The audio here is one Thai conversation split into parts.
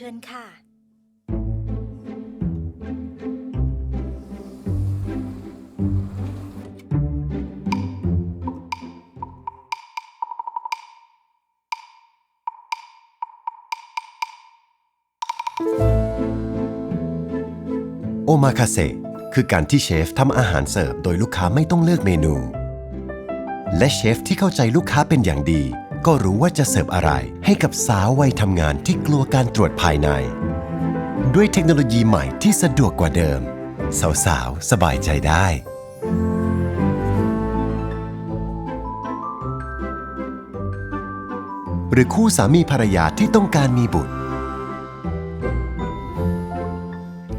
เชิญค่ะ โอมาคาเซคือการที่เชฟทำอาหารเสิร์ฟโดยลูกค้าไม่ต้องเลือกเมนู และเชฟที่เข้าใจลูกค้าเป็นอย่างดี ก็รู้ว่าจะเสิร์ฟอะไรให้กับสาววัยทำงานที่กลัวการตรวจภายใน ด้วยเทคโนโลยีใหม่ที่สะดวกกว่าเดิม สาวๆ สบายใจได้ หรือคู่สามีภรรยาที่ต้องการมีบุตร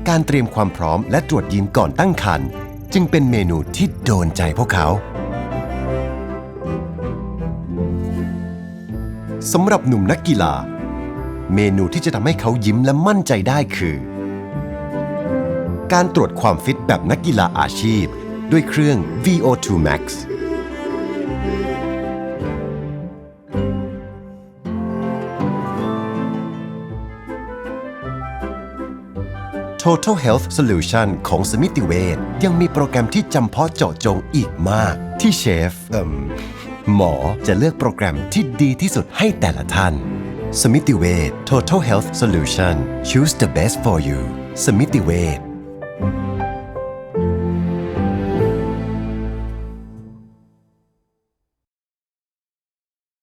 การเตรียมความพร้อมและตรวจยีนก่อนตั้งครรภ์จึงเป็นเมนูที่โดนใจพวกเขา สำหรับหนุ่มนักกีฬา เมนูที่จะทำให้เขายิ้มและมั่นใจได้คือ การตรวจความฟิตแบบนักกีฬาอาชีพ ด้วยเครื่อง VO2 Max Total Health Solution ของสมิติเวชยังมีโปรแกรมที่จำเพาะเจาะจงอีกมากที่เชฟเอ่ม หมอจะเลือกโปรแกรมที่ดีที่สุดให้แต่ละท่าน สมิติเวช Total Health Solution choose the best for you สมิติเวช